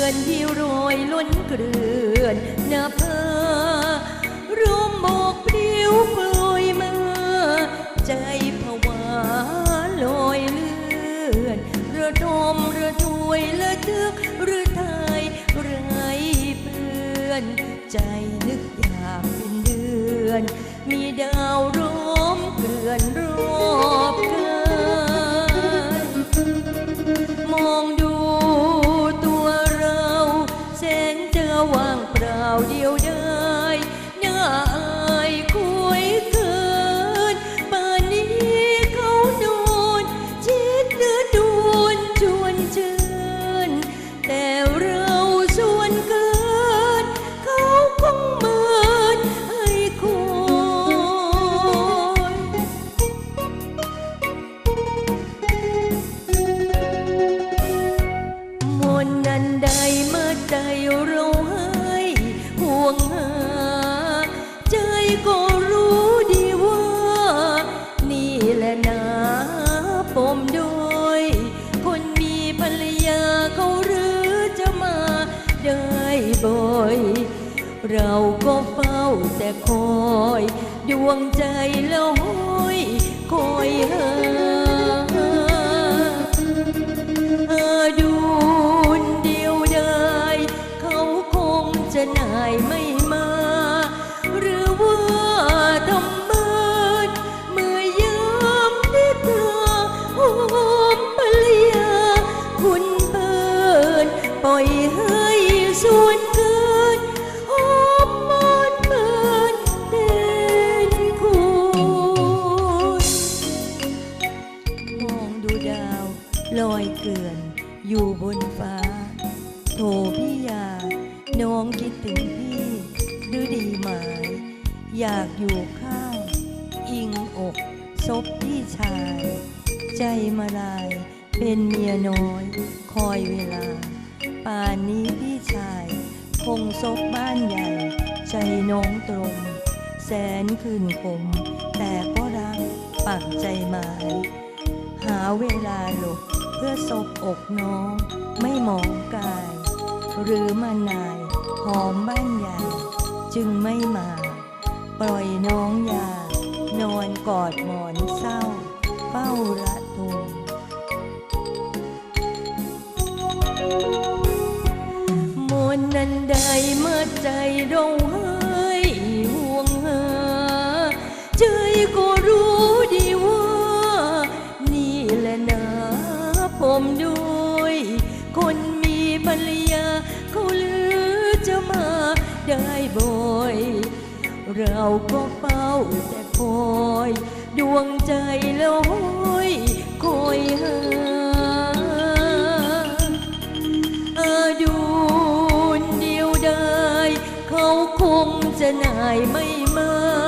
ือนที่โรยล้นเกลื่อนเน้าเพอร่วมบอกปลิวกลอยมือใจผวาลอยเลื่อนระดมระดวยระทึกระทายไรเปื่อน ใจนึกอยากเป็นเดือน มีดาว ว่างเปล่าเดียวดายน่า บ่อย เราก็เฝ้าแต่คอย ดวงใจแล้วห้อยคอยหาอาดูนเดียวดายเขาคงจะนายไม่ ลอยเกลื่อนอยู่บนฟ้าโทพี่ยา น้องคิดถึงพี่หรือดีไหมอยากอยู่ข้าง อิงอกซบพี่ชาย ใจมาลายเป็นเมียน้อย คอยเวลา ป่านนี้พี่ชาย คงซบบ้านใหญ่ ใจน้องตรง แสนคืนคมแต่ก็รักปักใจหมาย หาเวลาหลบ พื่อศบอกน้อง ไม่หมองกาย หรือมานาย หอมบ้านใหญ่ จึงไม่มา ปล่อยน้องยา นอนกอดหมอนเศร้า เฝ้าระทมมนนันใดเมื่อใจเราให้ห่ ได้บ่อย เราก็เฝ้าแต่คอย ดวงใจลอยคอยหาอาดูนเดียวได้เขาคงจะนายไม่มา